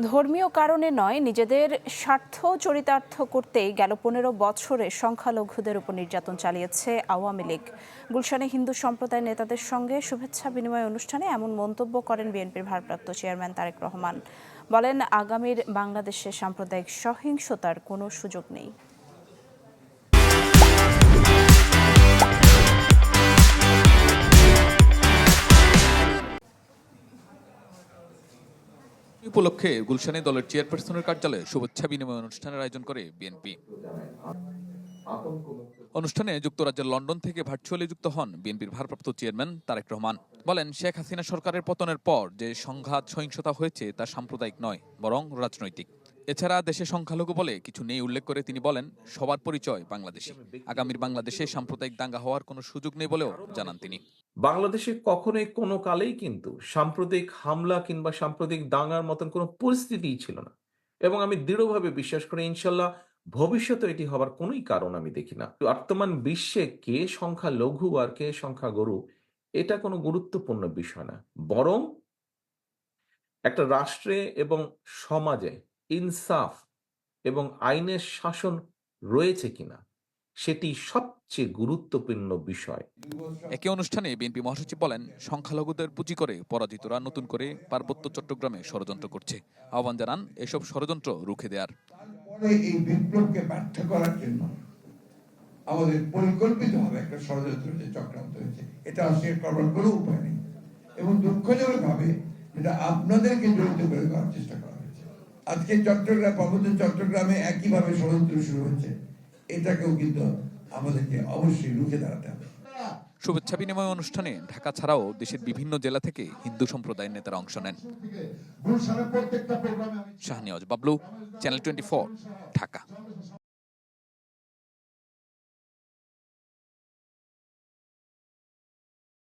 ধর্মীয় কারণে নয়, নিজেদের স্বার্থ চরিতার্থ করতেই গেল পনেরো বছরে সংখ্যালঘুদের উপর নির্যাতন চালিয়েছে আওয়ামী লীগ। গুলশানে হিন্দু সম্প্রদায়ের নেতাদের সঙ্গে শুভেচ্ছা বিনিময় অনুষ্ঠানে এমন মন্তব্য করেন বিএনপির ভারপ্রাপ্ত চেয়ারম্যান তারেক রহমান। বলেন, আগামীর বাংলাদেশে সাম্প্রদায়িক সহিংসতার কোনো সুযোগ নেই। উপলক্ষে গুলশানে দলের চেয়ারপারসনের কার্যালয়ে শুভেচ্ছা বিনিময় অনুষ্ঠানের আয়োজন করে বিএনপি। অনুষ্ঠানে যুক্তরাজ্যের লন্ডন থেকে ভার্চুয়ালি যুক্ত হন বিএনপির ভারপ্রাপ্ত চেয়ারম্যান তারেক রহমান। বলেন, শেখ হাসিনা সরকারের পতনের পর যে সংঘাত, সহিংসতা হয়েছে তা সাম্প্রদায়িক নয়, বরং রাজনৈতিক। এছাড়া দেশে সংখ্যালঘু বলে কিছু নেই উল্লেখ করে তিনি বলেন, সবার পরিচয় বাংলাদেশি। আগামীর বাংলাদেশে সাম্প্রদায়িক দাঙ্গা হওয়ার কোনো সুযোগ নেই বলেও জানান তিনি। বাংলাদেশে কখনোই কোনো কালেই কিন্তু সাম্প্রতিক হামলা কিংবা সাম্প্রতিক দাঙ্গার মতন কোনো পরিস্থিতিই ছিল না। এবং আমি দৃঢ়ভাবে বিশ্বাস করি, ইনশাল্লাহ ভবিষ্যতে এটি হবার কোনোই কারণ আমি দেখি না। বর্তমান বিশ্বে কে সংখ্যা লঘু আর কে সংখ্যা গরু, এটা কোনো গুরুত্বপূর্ণ বিষয় না। বরং একটা রাষ্ট্রে এবং সমাজে ইনসাফ এবং আইনের শাসন রয়েছে কিনা সেটি সবচেয়ে গুরুত্বপূর্ণ বিষয়। একই অনুষ্ঠানে বিএনপি মহাসচিব বলেন সংখ্যালঘুদের পুঁজি করে পরাজিতরা নতুন করে পার্বত্য চট্টগ্রামে ষড়যন্ত্র করছে। আহ্বান জানান এসব ষড়যন্ত্র রুখে দেওয়ার এই বিপ্লবকে ব্যর্থ করার জন্য আমাদের পরিকল্পিতভাবে একটা ষড়যন্ত্র যে চক্রান্ত হয়েছে এটা অস্বীকার করবার কোনো উপায় নেই। এবং দুঃখজনক ভাবে এটা আপনাদেরকে জড়িত করে করার চেষ্টা করা হয়েছে। আজকে চট্টগ্রাম পার্বত্য চট্টগ্রামে একইভাবে ষড়যন্ত্র শুরু হচ্ছে এটাকেও কিন্তু আমাদেরকে অবশ্যই রুখে দাঁড়াতে হবে। শুভেচ্ছা বিনিময় অনুষ্ঠানে ঢাকা ছাড়াও দেশের বিভিন্ন জেলা থেকে হিন্দু সম্প্রদায়ের নেতারা অংশ নেন। Shahniaz Bablu channel twenty Dhaka